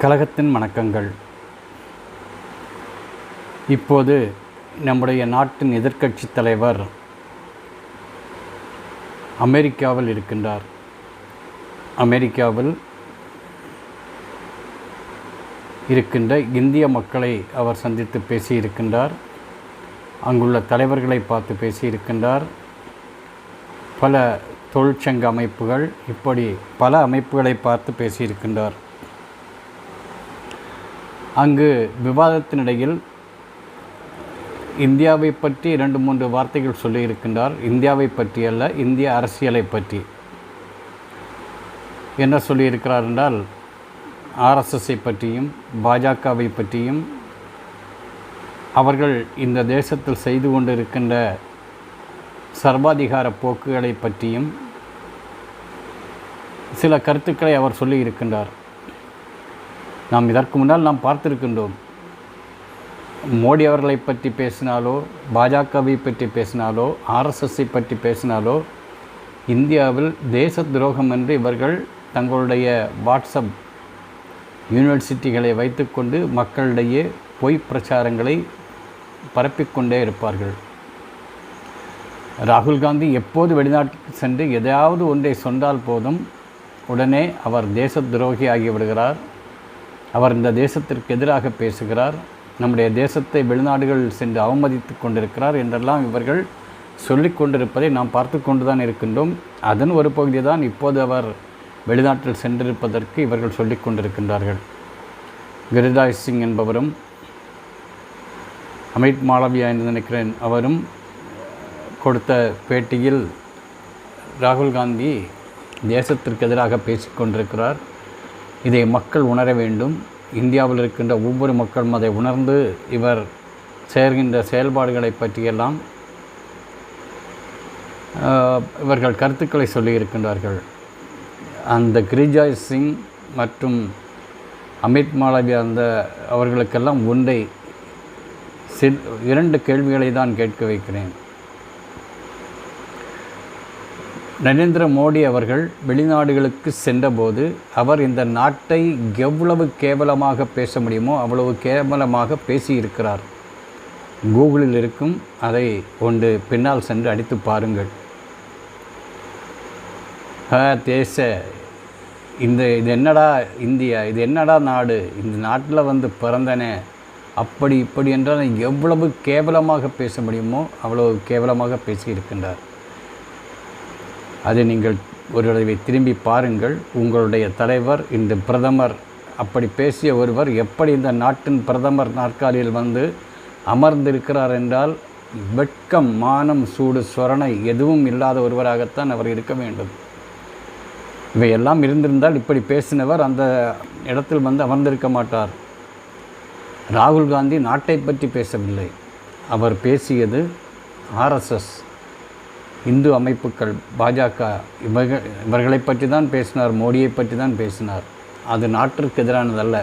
கழகத்தின் வணக்கங்கள். இப்போது நம்முடைய நாட்டின் எதிர்க்கட்சி தலைவர் அமெரிக்காவில் இருக்கின்றார். அமெரிக்காவில் இருக்கின்ற இந்திய மக்களை அவர் சந்தித்து பேசியிருக்கின்றார். அங்குள்ள தலைவர்களை பார்த்து பேசியிருக்கின்றார். பல தொழிற்சங்க அமைப்புகள் இப்படி பல அமைப்புகளை பார்த்து பேசியிருக்கின்றார். அங்கு விவாதத்தினிடையில் இந்தியாவை பற்றி இரண்டு மூன்று வார்த்தைகள் சொல்லியிருக்கின்றார். இந்தியாவை பற்றி அல்ல இந்திய அரசியலை பற்றி. என்ன சொல்லியிருக்கிறார் என்றால் ஆர்எஸ்எஸ்ஸை பற்றியும் பாஜகவை பற்றியும் அவர்கள் இந்த தேசத்தில் செய்து கொண்டிருக்கின்ற சர்வாதிகார போக்குகளை பற்றியும் சில கருத்துக்களை அவர் சொல்லியிருக்கின்றார். நாம் இதற்கு முன்னால் நாம் பார்த்திருக்கின்றோம். மோடி அவர்களை பற்றி பேசினாலோ பாஜகவை பற்றி பேசினாலோ ஆர்எஸ்எஸ்ஸை பற்றி பேசினாலோ இந்தியாவில் தேச துரோகம் என்று இவர்கள் தங்களுடைய வாட்ஸ்அப் யூனிவர்சிட்டிகளை வைத்துக்கொண்டு மக்களிடையே பொய் பிரச்சாரங்களை பரப்பிக்கொண்டே இருப்பார்கள். ராகுல் காந்தி எப்போது வெளிநாட்டுக்கு சென்று எதையாவது ஒன்றை சொன்னால் போதும் உடனே அவர் தேச துரோகி ஆகிவிடுகிறார் அவர் இந்த தேசத்திற்கு எதிராக பேசுகிறார். நம்முடைய தேசத்தை வெளிநாடுகள் சென்று அவமதித்து கொண்டிருக்கிறார் என்றெல்லாம் இவர்கள் சொல்லி கொண்டிருப்பதை நாம் பார்த்து கொண்டு தான் இருக்கின்றோம். அதன் ஒரு பகுதி தான் இப்போது அவர் வெளிநாட்டில் சென்றிருப்பதற்கு இவர்கள் சொல்லி கொண்டிருக்கின்றார்கள். கிரிராஜ் சிங் என்பவரும் அமித் மாளவியா என்று நினைக்கிறேன் அவரும் கொடுத்த பேட்டியில் ராகுல் காந்தி தேசத்திற்கு எதிராக பேசிக்கொண்டிருக்கிறார் இதை மக்கள் உணர வேண்டும். இந்தியாவில் இருக்கின்ற ஒவ்வொரு மக்களும் அதை உணர்ந்து இவர் சேர்கின்ற செயல்பாடுகளை பற்றியெல்லாம் இவர்கள் கருத்துக்களை சொல்லியிருக்கின்றார்கள். அந்த கிரிஜாய் சிங் மற்றும் அமித் மாளவியா அந்த அவர்களுக்கெல்லாம் ஒன்றை சில் இரண்டு கேள்விகளை தான் கேட்க வைக்கிறேன். நரேந்திர மோடி அவர்கள் வெளிநாடுகளுக்கு சென்றபோது அவர் இந்த நாட்டை எவ்வளவு கேவலமாக பேச முடியுமோ அவ்வளவு கேவலமாக பேசியிருக்கிறார். கூகுளில் இருக்கும் அதை கொண்டு பின்னால் சென்று அடித்து பாருங்கள். தேச இந்த இது என்னடா இந்தியா இது என்னடா நாடு இந்த நாட்டில் வந்து பிறந்தனே அப்படி இப்படி என்றால் எவ்வளவு கேவலமாக பேச முடியுமோ அவ்வளவு கேவலமாக பேசியிருக்கின்றார். அதை நீங்கள் ஒரு தடவை திரும்பி பாருங்கள். உங்களுடைய தலைவர் இந்த பிரதமர் அப்படி பேசிய ஒருவர் எப்படி இந்த நாட்டின் பிரதமர் நாற்காலியில் வந்து அமர்ந்திருக்கிறார் என்றால் வெட்கம் மானம் சூடு சொரணை எதுவும் இல்லாத ஒருவராகத்தான் அவர் இருக்க வேண்டும். இவையெல்லாம் இருந்திருந்தால் இப்படி பேசினவர் அந்த இடத்தில் வந்து அமர்ந்திருக்க மாட்டார். ராகுல் காந்தி நாட்டை பற்றி பேசவில்லை. அவர் பேசியது ஆர்எஸ்எஸ் இந்து அமைப்புகள் பாஜக இவர்கள் இவர்களை பற்றி தான் பேசினார் மோடியை பற்றி தான் பேசினார். அது நாட்டிற்கு எதிரானதல்ல.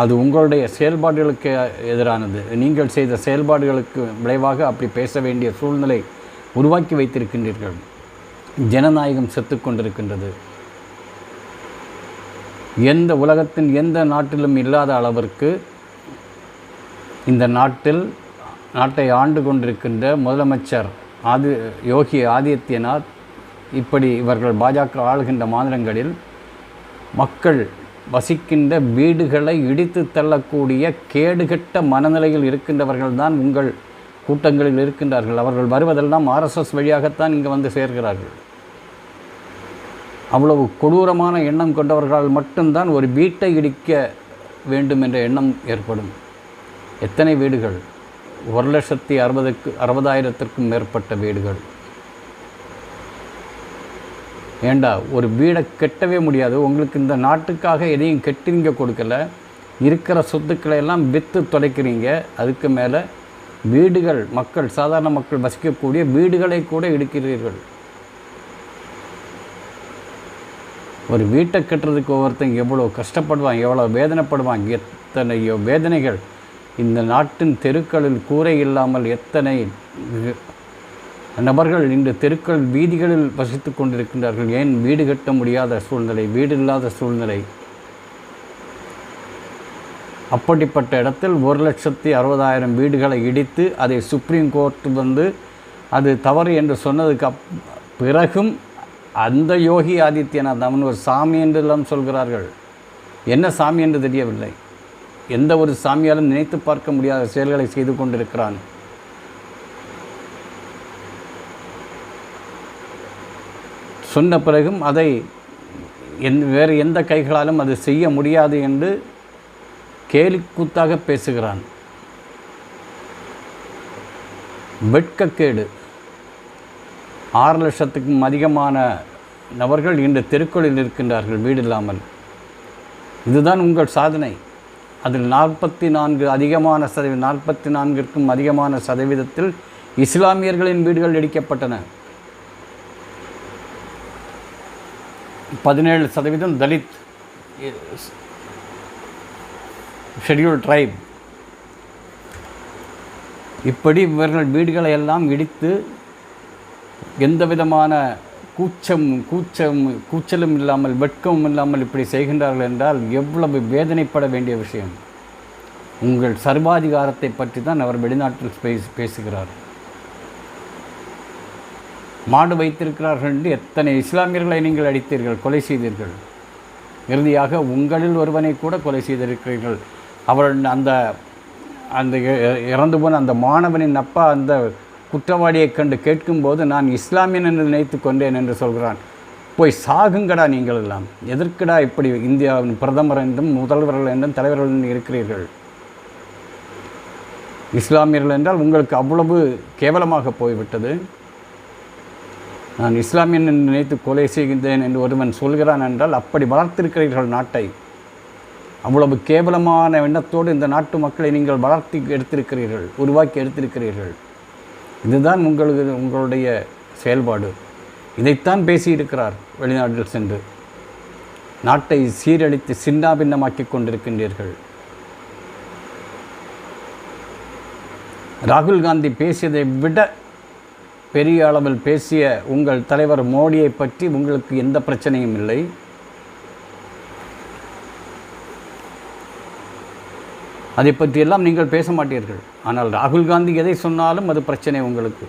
அது உங்களுடைய செயல்பாடுகளுக்கு எதிரானது. நீங்கள் செய்த செயல்பாடுகளுக்கு விளைவாக அப்படி பேச வேண்டிய சூழ்நிலை உருவாக்கி வைத்திருக்கின்றீர்கள். ஜனநாயகம் செத்துக்கொண்டிருக்கின்றது எந்த உலகத்தின் எந்த நாட்டிலும் இல்லாத அளவிற்கு இந்த நாட்டில் நாட்டை ஆண்டு கொண்டிருக்கின்ற முதலமைச்சர் ஆதி யோகி ஆதித்யநாத் இப்படி இவர்கள் பாஜக ஆளுகின்ற மாநிலங்களில் மக்கள் வசிக்கின்ற வீடுகளை இடித்து தள்ளக்கூடிய கேடுகட்ட மனநிலையில் இருக்கின்றவர்கள் தான் உங்கள் கூட்டங்களில் இருக்கின்றார்கள். அவர்கள் வருவதெல்லாம் ஆர்எஸ்எஸ் வழியாகத்தான் இங்கே வந்து சேர்கிறார்கள். அவ்வளவு கொடூரமான எண்ணம் கொண்டவர்களால் மட்டும்தான் ஒரு வீட்டை இடிக்க வேண்டும் என்ற எண்ணம் ஏற்படும். எத்தனை வீடுகள்? ஒரு லட்சத்தி அறுபதுக்கு அறுபதாயிரத்திற்கும் மேற்பட்ட வீடுகள். ஏண்டா ஒரு வீடை கெட்டவே முடியாது. உங்களுக்கு இந்த நாட்டுக்காக எதையும் கெட்டிங்க கொடுக்கல. இருக்கிற சொத்துக்களை எல்லாம் விற்று தொலைக்கிறீங்க அதுக்கு மேலே வீடுகள் மக்கள் சாதாரண மக்கள் வசிக்கக்கூடிய வீடுகளை கூட எடுக்கிறீர்கள் ஒரு வீட்டை கட்டுறதுக்கு ஒவ்வொருத்தங்க எவ்வளோ கஷ்டப்படுவாங்க எவ்வளோ வேதனைப்படுவாங்க எத்தனையோ வேதனைகள். இந்த நாட்டின் தெருக்களில் கூரை இல்லாமல் எத்தனை நபர்கள் இன்று தெருக்கள் வீதிகளில் வசித்து கொண்டிருக்கின்றார்கள்? ஏன் வீடு கட்ட முடியாத சூழ்நிலை வீடு இல்லாத சூழ்நிலை? அப்படிப்பட்ட இடத்தில் ஒரு லட்சத்தி அறுபதாயிரம் வீடுகளை இடித்து அதை சுப்ரீம் கோர்ட் வந்து அது தவறு என்று சொன்னதுக்கு அப் பிறகும் அந்த யோகி ஆதித்யநாத் அவன் ஒரு சாமி என்றெல்லாம் சொல்கிறார்கள். என்ன சாமி என்று தெரியவில்லை. எந்த ஒரு சாமியாலும் நினைத்து பார்க்க முடியாத செயல்களை செய்து கொண்டிருக்கிறான். சொன்ன பிறகும் அதை என் வேறு எந்த கைகளாலும் அது செய்ய முடியாது என்று கேலிக்கூத்தாக பேசுகிறான். வெட்கக்கேடு. ஆறு லட்சத்துக்கும் அதிகமான நபர்கள் இன்று தெருக்களில் இருக்கின்றார்கள் வீடு இல்லாமல். இதுதான் உங்கள் சாதனை. அதில் நாற்பத்தி நான்கு அதிகமான சதவீதம் நாற்பத்தி நான்கிற்கும் அதிகமான சதவீதத்தில் இஸ்லாமியர்களின் வீடுகள் இடிக்கப்பட்டன. பதினேழு சதவீதம் தலித் ஷெட்யூல் ட்ரைப் இப்படி இவர்கள் வீடுகளை எல்லாம் இடித்து எந்த விதமான கூச்சம் கூச்சம் கூச்சலும் இல்லாமல் வெட்கமும் இல்லாமல் இப்படி செய்கின்றார்கள் என்றால் எவ்வளவு வேதனைப்பட வேண்டிய விஷயம். உங்கள் சர்வாதிகாரத்தை பற்றி தான் அவர் வெளிநாட்டில் பேசி பேசுகிறார். மாடு வைத்திருக்கிறார்கள் என்று எத்தனை இஸ்லாமியர்களை நீங்கள் அடித்தீர்கள் கொலை செய்தீர்கள். இறுதியாக உங்களில் ஒருவனை கூட கொலை செய்திருக்கிறீர்கள். அவர் அந்த அந்த இ- இறந்து போன அந்த மாணவனின் அப்பா அந்த குற்றவாளியைக் கண்டு கேட்கும்போது நான் இஸ்லாமியன் என்று நினைத்து கொண்டேன் என்று சொல்கிறான். போய் சாகுங்கடா நீங்கள் எல்லாம். எதற்குடா இப்படி இந்தியாவின் பிரதமர் என்றும் முதல்வர்கள் என்றும் தலைவர்கள் என்றும் இருக்கிறீர்கள்? இஸ்லாமியர்கள் என்றால் உங்களுக்கு அவ்வளவு கேவலமாக போய்விட்டது. நான் இஸ்லாமியன் என்று நினைத்து கொலை செய்கின்றேன் என்று ஒருவன் சொல்கிறான் என்றால் அப்படி வளர்த்திருக்கிறீர்கள் நாட்டை. அவ்வளவு கேவலமான எண்ணத்தோடு இந்த நாட்டு மக்களை நீங்கள் வளர்த்தி எடுத்திருக்கிறீர்கள் உருவாக்கி எடுத்திருக்கிறீர்கள். இதுதான் உங்களுக்கு உங்களுடைய செயல்பாடு. இதைத்தான் பேசியிருக்கிறார் வெளிநாட்டில் சென்று. நாட்டை சீரழித்து சின்னாபின்னமாக்கி கொண்டிருக்கின்றீர்கள். ராகுல் காந்தி பேசியதை விட பெரிய அளவில் பேசிய உங்கள் தலைவர் மோடியை பற்றி உங்களுக்கு எந்த பிரச்சனையும் இல்லை. அதை பற்றியெல்லாம் நீங்கள் பேச மாட்டீர்கள். ஆனால் ராகுல் காந்தி எதை சொன்னாலும் அது பிரச்சனை உங்களுக்கு.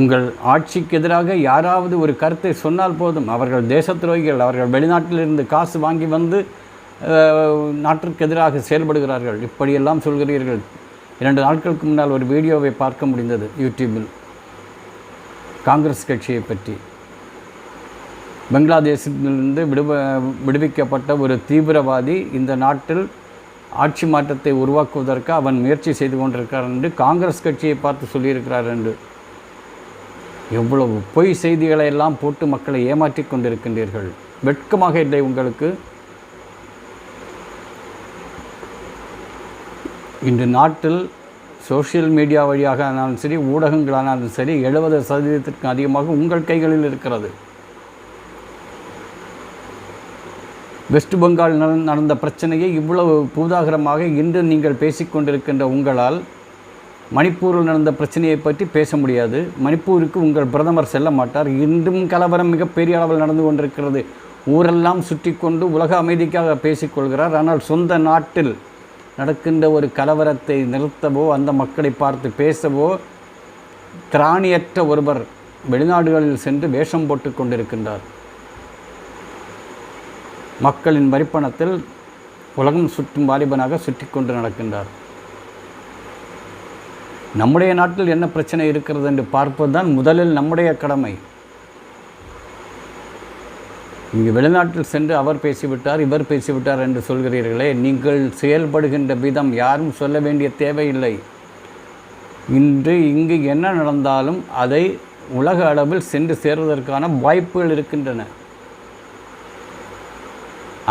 உங்கள் ஆட்சிக்கு எதிராக யாராவது ஒரு கருத்தை சொன்னால் போதும். அவர்கள் தேச துரோகிகள் அவர்கள் வெளிநாட்டிலிருந்து காசு வாங்கி வந்து நாட்டிற்கு எதிராக செயல்படுகிறார்கள். இப்படியெல்லாம் சொல்கிறீர்கள். இரண்டு நாட்களுக்கு முன்னால் ஒரு வீடியோவை பார்க்க முடிந்தது யூடியூபில். காங்கிரஸ் கட்சியை பற்றி. பங்களாதேஷிலிருந்து விடுவ விடுவிக்கப்பட்ட ஒரு தீவிரவாதி இந்த நாட்டில் ஆட்சி மாற்றத்தை உருவாக்குவதற்கு அவன் முயற்சி செய்து கொண்டிருக்கிறார் என்று காங்கிரஸ் கட்சியை பார்த்து சொல்லியிருக்கிறார் என்று. எவ்வளவு பொய் செய்திகளை எல்லாம் போட்டு மக்களை ஏமாற்றிக் கொண்டிருக்கின்றீர்கள். வெட்கமாக இல்லை உங்களுக்கு? இன்று நாட்டில் சோஷியல் மீடியா வழியாக ஆனாலும் சரி ஊடகங்களானாலும் சரி எழுபது சதவீதத்திற்கும் அதிகமாக உங்கள் கைகளில் இருக்கிறது. வெஸ்ட் பெங்கால் நடந்த பிரச்சனையை இவ்வளவு பூதாகரமாக இன்று நீங்கள் பேசிக்கொண்டிருக்கின்ற உங்களால் மணிப்பூரில் நடந்த பிரச்சனையை பற்றி பேச முடியாது. மணிப்பூருக்கு உங்கள் பிரதமர் செல்ல மாட்டார். இன்றும் கலவரம் மிகப்பெரிய அளவில் நடந்து கொண்டிருக்கிறது. ஊரெல்லாம் சுற்றி கொண்டு உலக அமைதிக்காக பேசிக்கொள்கிறார். ஆனால் சொந்த நாட்டில் நடக்கின்ற ஒரு கலவரத்தை நிறுத்தவோ அந்த மக்களை பார்த்து பேசவோ திராணியற்ற ஒருவர் வெளிநாடுகளில் சென்று வேஷம் போட்டு கொண்டிருக்கின்றார். மக்களின் வரிப்பணத்தில் உலகம் சுற்றும் வாலிபனாக சுற்றி கொண்டு நடக்கின்றார். நம்முடைய நாட்டில் என்ன பிரச்சனை இருக்கிறது என்று பார்ப்பதுதான் முதலில் நம்முடைய கடமை. இங்கு வெளிநாட்டில் சென்று அவர் பேசிவிட்டார் இவர் பேசிவிட்டார் என்று சொல்கிறீர்களே நீங்கள் செயல்படுகின்ற விதம் யாரும் சொல்ல வேண்டிய தேவையில்லை. இன்று இங்கு என்ன நடந்தாலும் அதை உலக அளவில் சென்று சேர்வதற்கான வாய்ப்புகள் இருக்கின்றன.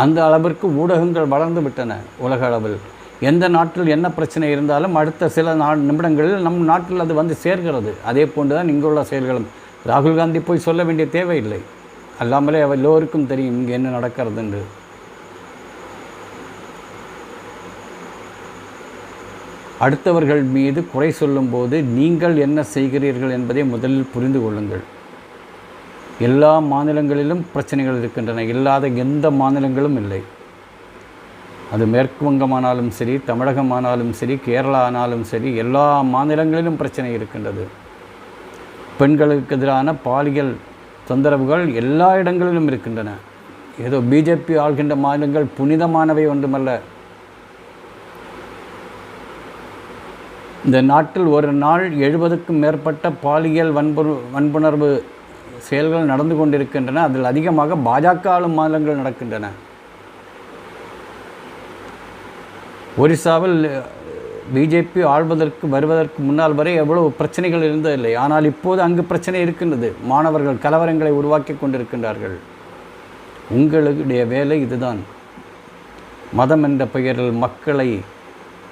அந்த அளவிற்கு ஊடகங்கள் வளர்ந்து விட்டன உலக அளவில். எந்த நாட்டில் என்ன பிரச்சனை இருந்தாலும் அடுத்த சில நா நிமிடங்களில் நம் நாட்டில் அது வந்து சேர்கிறது. அதே போன்று தான் இங்குள்ள செயல்களும். ராகுல் காந்தி போய் சொல்ல வேண்டிய தேவையில்லை. அல்லாமலே எல்லோருக்கும் தெரியும் இங்கே என்ன நடக்கிறது என்று அடுத்தவர்கள் மீது குறை சொல்லும்போது நீங்கள் என்ன செய்கிறீர்கள் என்பதை முதலில் புரிந்து கொள்ளுங்கள். எல்லா மாநிலங்களிலும் பிரச்சனைகள் இருக்கின்றன. இல்லாத எந்த மாநிலங்களும் இல்லை. அது மேற்கு வங்கமானாலும் சரி தமிழகமானாலும் சரி கேரளா ஆனாலும் சரி எல்லா மாநிலங்களிலும் பிரச்சனை இருக்கின்றது. பெண்களுக்கு எதிரான பாலியல் தொந்தரவுகள் எல்லா இடங்களிலும் இருக்கின்றன. ஏதோ பிஜேபி ஆள்கின்ற மாநிலங்கள் புனிதமானவை ஒன்றுமல்ல. இந்த நாட்டில் ஒரு நாள் எழுபதுக்கும் மேற்பட்ட பாலியல் வன்பு வன்புணர்வு செயல்கள் நடந்து கொண்டிருக்கின்றன. அதில் அதிகமாக பாஜக ஆளும் மாநிலங்கள் நடக்கின்றன. ஒரிசாவில் பிஜேபி ஆள்வதற்கு வருவதற்கு முன்னால் வரை எவ்வளவு பிரச்சனைகள் இருந்ததில்லை. ஆனால் இப்போது அங்கு பிரச்சனை இருக்கின்றது. மாணவர்கள் கலவரங்களை உருவாக்கி கொண்டிருக்கின்றார்கள். உங்களுடைய வேலை இதுதான். மதம் என்ற பெயரில் மக்களை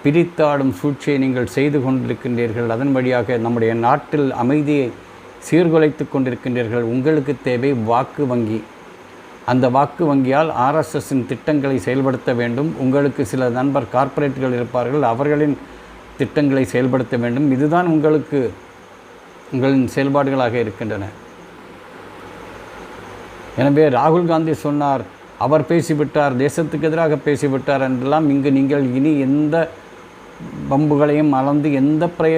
பிரித்தாடும் சூழ்ச்சியை நீங்கள் செய்து கொண்டிருக்கின்றீர்கள். அதன் வழியாக நம்முடைய நாட்டில் அமைதியை சீர்குலைத்து கொண்டிருக்கின்றீர்கள். உங்களுக்கு தேவை வாக்கு வங்கி. அந்த வாக்கு வங்கியால் ஆர்எஸ்எஸின் திட்டங்களை செயல்படுத்த வேண்டும். உங்களுக்கு சில நண்பர் கார்ப்பரேட்டுகள் இருப்பார்கள். அவர்களின் திட்டங்களை செயல்படுத்த வேண்டும். இதுதான் உங்களுக்கு உங்களின் செயல்பாடுகளாக இருக்கின்றன. எனவே ராகுல் காந்தி சொன்னார் அவர் பேசிவிட்டார் தேசத்துக்கு எதிராக பேசிவிட்டார் என்றெல்லாம் இங்கு நீங்கள் இனி எந்த பம்புகளையும் அளந்து எந்த பிரய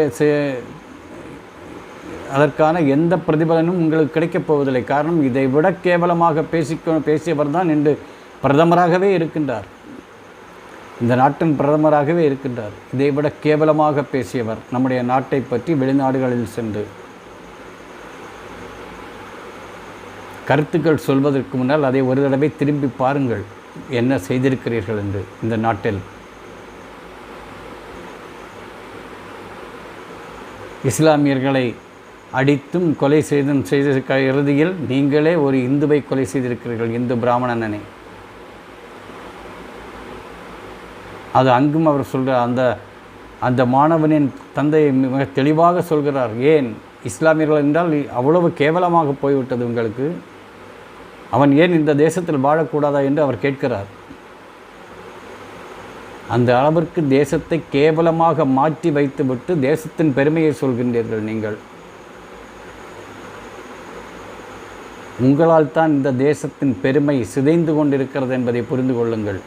அதற்கான எந்த பிரதிபலனும் உங்களுக்கு கிடைக்கப் போவதில்லை. காரணம் இதை விட கேவலமாக பேசிக்க பேசியவர் தான் இன்று பிரதமராகவே இருக்கின்றார். இந்த நாட்டின் பிரதமராகவே இருக்கின்றார். இதை விட கேவலமாக பேசியவர் நம்முடைய நாட்டை பற்றி வெளிநாடுகளில் சென்று கருத்துக்கள் சொல்வதற்கு முன்னால் அதை ஒரு தடவை திரும்பி பாருங்கள். என்ன செய்திருக்கிறீர்கள் என்று இந்த நாட்டில். இஸ்லாமியர்களை அடித்தும் கொலை செய்தும் செய்த இறுதியில் நீங்களே ஒரு இந்துவை கொலை செய்திருக்கிறீர்கள் இந்து பிராமணனனை. அது அங்கும் அவர் சொல்கிறார் அந்த அந்த மாணவனின் தந்தை மிக தெளிவாக சொல்கிறார் ஏன் இஸ்லாமியர்கள் என்றால் அவ்வளவு கேவலமாக போய்விட்டது உங்களுக்கு? அவன் ஏன் இந்த தேசத்தில் வாழக்கூடாதா? என்று அவர் கேட்கிறார். அந்த அளவிற்கு தேசத்தை கேவலமாக மாற்றி வைத்துவிட்டு தேசத்தின் பெருமையை சொல்கின்றீர்கள் நீங்கள். உங்களால் தான் இந்த தேசத்தின் பெருமை சிதைந்து கொண்டிருக்கிறது என்பதை புரிந்து கொள்ளுங்கள்.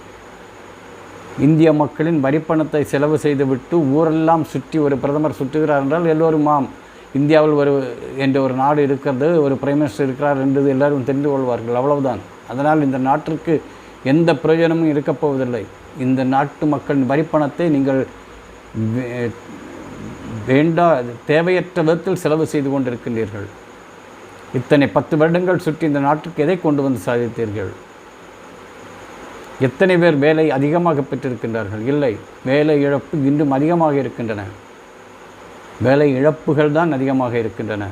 இந்திய மக்களின் வரிப்பணத்தை செலவு செய்துவிட்டு ஊரெல்லாம் சுற்றி ஒரு பிரதமர் சுற்றுகிறார் என்றால் எல்லோரும் ஆம். இந்தியாவில் ஒரு என்ற ஒரு நாடு இருக்கிறது ஒரு பிரைம் மினிஸ்டர் இருக்கிறார் என்றது எல்லோரும் தெரிந்து கொள்வார்கள். அவ்வளவுதான். அதனால் இந்த நாட்டிற்கு எந்த பிரயோஜனமும் இருக்கப் போவதில்லை. இந்த நாட்டு மக்களின் வரிப்பணத்தை நீங்கள் வேண்டா தேவையற்ற விதத்தில் செலவு செய்து கொண்டிருக்கின்றீர்கள். இத்தனை பத்து வருடங்கள் சுற்றி இந்த நாட்டுக்கு எதை கொண்டு வந்து சாதித்தீர்கள்? எத்தனை பேர் வேலை அதிகமாக பெற்றிருக்கின்றார்கள்? இல்லை வேலை இழப்பு இன்னும் அதிகமாக இருக்கின்றன. வேலை இழப்புகள் தான் அதிகமாக இருக்கின்றன.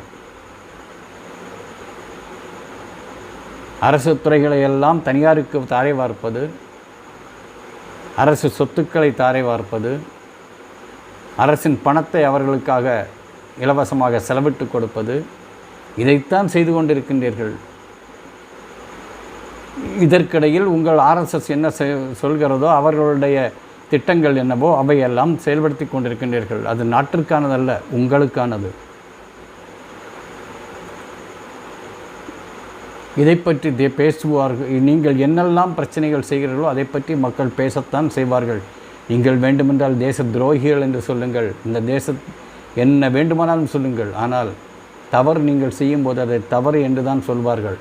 அரசு துறைகளை எல்லாம் தனியாருக்கு தாரை வார்ப்பது அரசு சொத்துக்களை தாரை வார்ப்பது அரசின் பணத்தை அவர்களுக்காக இலவசமாக செலவிட்டு கொடுப்பது இதைத்தான் செய்து கொண்டிருக்கின்றீர்கள். இதற்கிடையில் உங்கள் ஆர்எஸ்எஸ் என்ன சொல்கிறதோ அவர்களுடைய திட்டங்கள் என்னவோ அவையெல்லாம் செயல்படுத்தி கொண்டிருக்கின்றீர்கள். அது நாட்டிற்கானதல்ல உங்களுக்கானது. இதை பற்றி பேசுவார்கள். நீங்கள் என்னெல்லாம் பிரச்சனைகள் செய்கிறீர்களோ அதை பற்றி மக்கள் பேசத்தான் செய்வார்கள். நீங்கள் வேண்டுமென்றால் தேச துரோகிகள் என்று சொல்லுங்கள். இந்த தேச என்ன வேண்டுமானாலும் சொல்லுங்கள். ஆனால் தவறு நீங்கள் செய்யும்போது அதை தவறு என்று தான் சொல்வார்கள்.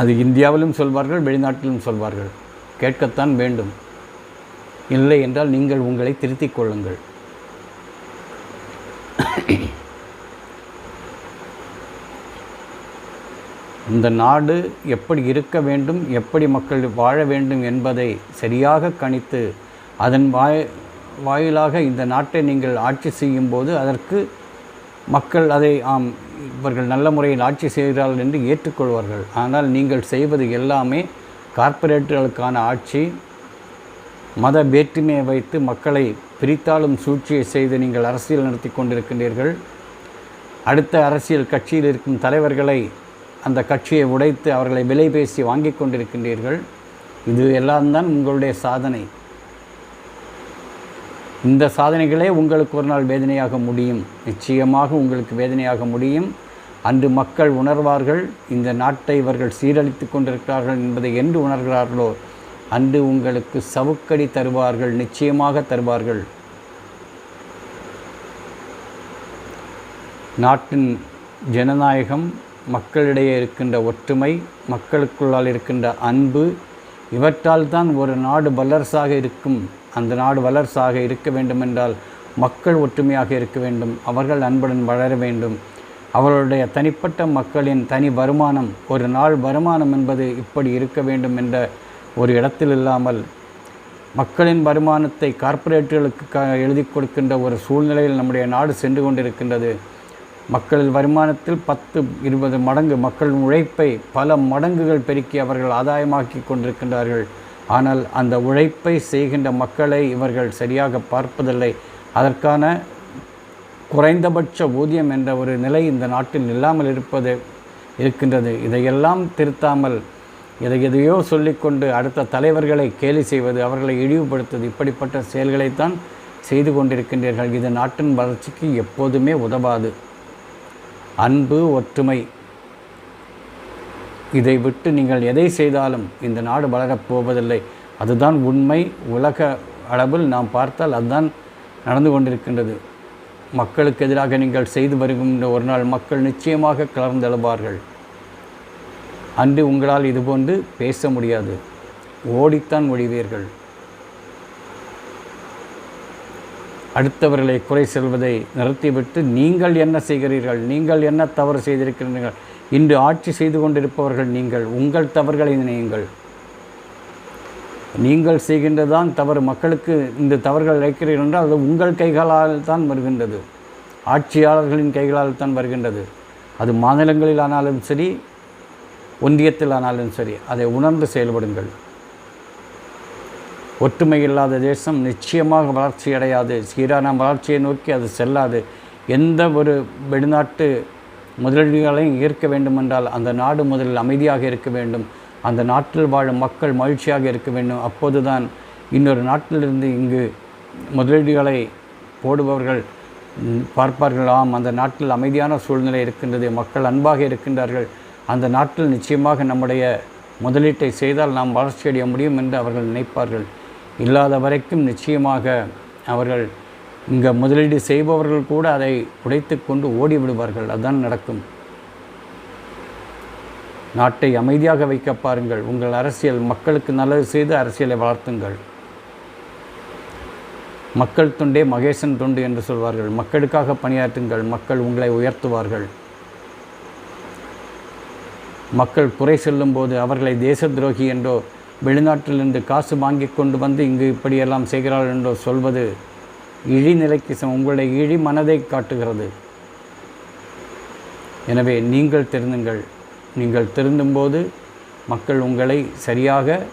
அது இந்தியாவிலும் சொல்வார்கள் வெளிநாட்டிலும் சொல்வார்கள். கேட்கத்தான் வேண்டும். இல்லை என்றால் நீங்கள் உங்களை திருத்திக் கொள்ளுங்கள். இந்த நாடு எப்படி இருக்க வேண்டும் எப்படி மக்கள் வாழ வேண்டும் என்பதை சரியாக கணித்து அதன் வாய் வாயிலாக இந்த நாட்டை நீங்கள் ஆட்சி செய்யும்போது அதற்கு மக்கள் அதை ஆம் இவர்கள் நல்ல முறையில் ஆட்சி செய்கிறார்கள் என்று ஏற்றுக்கொள்வார்கள். ஆனால் நீங்கள் செய்வது எல்லாமே கார்ப்பரேட்டுகளுக்கான ஆட்சி. மத வேற்றுமையை வைத்து மக்களை பிரித்தாலும் சூழ்ச்சியை செய்து நீங்கள் அரசியல் நடத்தி கொண்டிருக்கின்றீர்கள். அடுத்த அரசியல் கட்சியில் இருக்கும் தலைவர்களை அந்த கட்சியை உடைத்து அவர்களை விலை பேசி வாங்கி கொண்டிருக்கின்றீர்கள். இது எல்லாம் தான் உங்களுடைய சாதனை. இந்த சாதனைகளே உங்களுக்கு ஒரு நாள் வேதனையாக முடியும். நிச்சயமாக உங்களுக்கு வேதனையாக முடியும். அன்று மக்கள் உணர்வார்கள் இந்த நாட்டை இவர்கள் சீரழித்து கொண்டிருக்கிறார்கள் என்பதை என்று உணர்கிறார்களோ அன்று உங்களுக்கு சவுக்கடி தருவார்கள் நிச்சயமாக தருவார்கள். நாட்டின் ஜனநாயகம் மக்களிடையே இருக்கின்ற ஒற்றுமை மக்களுக்குள்ளால் இருக்கின்ற அன்பு இவற்றால் தான் ஒரு நாடு வல்லரசாக இருக்கும். அந்த நாடு வளர்ச்சாக இருக்க வேண்டுமென்றால் மக்கள் ஒற்றுமையாக இருக்க வேண்டும். அவர்கள் அன்புடன் வளர வேண்டும். அவர்களுடைய தனிப்பட்ட மக்களின் தனி வருமானம் ஒரு நாள் வருமானம் என்பது இப்படி இருக்க வேண்டும் என்ற ஒரு இடத்தில் இல்லாமல் மக்களின் வருமானத்தை கார்ப்பரேட்டுகளுக்கு க எழுதி கொடுக்கின்ற ஒரு சூழ்நிலையில் நம்முடைய நாடு சென்று கொண்டிருக்கின்றது. மக்களின் வருமானத்தில் பத்து இருபது மடங்கு மக்கள் உழைப்பை பல மடங்குகள் பெருக்கி அவர்கள் ஆதாயமாக்கி கொண்டிருக்கின்றார்கள். ஆனால் அந்த உழைப்பை செய்கின்ற மக்களை இவர்கள் சரியாக பார்ப்பதில்லை. அதற்கான குறைந்தபட்ச ஊதியம் என்ற ஒரு நிலை இந்த நாட்டில் இல்லாமல் இருப்பது இருக்கின்றது. இதையெல்லாம் திருத்தாமல் எதை எதையோ சொல்லிக்கொண்டு அடுத்த தலைவர்களை கேலி செய்வது அவர்களை இழிவுபடுத்துவது இப்படிப்பட்ட செயல்களைத்தான் செய்து கொண்டிருக்கின்றீர்கள். இது நாட்டின் வளர்ச்சிக்கு எப்போதுமே உதவாது. அன்பு ஒற்றுமை இதை விட்டு நீங்கள் எதை செய்தாலும் இந்த நாடு வளரப் போவதில்லை. அதுதான் உண்மை. உலக அளவில் நாம் பார்த்தால் அதுதான் நடந்து கொண்டிருக்கின்றது. மக்களுக்கு எதிராக நீங்கள் செய்து வருகின்ற ஒரு நாள் மக்கள் நிச்சயமாக கலர்ந்தெழுவார்கள். அன்று உங்களால் இதுபோன்று பேச முடியாது. ஓடித்தான் ஒழிவீர்கள். அடுத்தவர்களை குறை செல்வதை நிறுத்திவிட்டு நீங்கள் என்ன செய்கிறீர்கள்? நீங்கள் என்ன தவறு செய்திருக்கிறீர்கள் இன்று ஆட்சி செய்து கொண்டிருப்பவர்கள் நீங்கள் உங்கள் தவறுகளை நினையுங்கள். நீங்கள் செய்கின்றதான் தவறு. மக்களுக்கு இந்த தவறுகள் இழைக்கிறீர்கள் என்றால் அது உங்கள் கைகளால் தான் வருகின்றது. ஆட்சியாளர்களின் கைகளால் தான் வருகின்றது. அது மாநிலங்களில் ஆனாலும் சரி ஒன்றியத்தில் ஆனாலும் சரி அதை உணர்ந்து செயல்படுங்கள். ஒற்றுமை இல்லாத தேசம் நிச்சயமாக வளர்ச்சி அடையாது. சீரான வளர்ச்சியை நோக்கி அது செல்லாது. எந்த ஒரு வெளிநாட்டு முதலீடுகளை ஈர்க்க வேண்டுமென்றால் அந்த நாடு முதலில் அமைதியாக இருக்க வேண்டும். அந்த நாட்டில் வாழும் மக்கள் மகிழ்ச்சியாக இருக்க வேண்டும். அப்போதுதான் இன்னொரு நாட்டிலிருந்து இங்கு முதலீடுகளை போடுபவர்கள் பார்ப்பார்களாம் பார்ப்பார்கள். ஆம் அந்த நாட்டில் அமைதியான சூழ்நிலை இருக்கின்றது. மக்கள் அன்பாக இருக்கின்றார்கள். அந்த நாட்டில் நிச்சயமாக நம்முடைய முதலீட்டை செய்தால் நாம் வளர்ச்சியடைய முடியும் என்று அவர்கள் நினைப்பார்கள். இல்லாத வரைக்கும் நிச்சயமாக அவர்கள் இங்கே முதலீடு செய்பவர்கள் கூட அதை உடைத்து கொண்டு ஓடிவிடுவார்கள் அதுதான் நடக்கும். நாட்டை அமைதியாக வைக்க பாருங்கள். உங்கள் அரசியல் மக்களுக்கு நல்லது செய்து அரசியலை வளர்த்துங்கள். மக்கள் தொண்டே மகேசன் தொண்டு என்று சொல்வார்கள். மக்களுக்காக பணியாற்றுங்கள். மக்கள் உங்களை உயர்த்துவார்கள். மக்கள் குறை சொல்லும்போது அவர்களை தேச துரோகி என்றோ வெளிநாட்டிலிருந்து காசு வாங்கி கொண்டு வந்து இங்கு இப்படியெல்லாம் செய்கிறார்கள் என்றோ சொல்வது இழிநிலைக்கு சமம். உங்களுடைய இழி மனதை காட்டுகிறது. எனவே நீங்கள் திருந்துங்கள். நீங்கள் திருந்தும்போது மக்கள் உங்களை சரியாக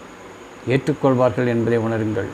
ஏற்றுக்கொள்வார்கள் என்பதை உணருங்கள்.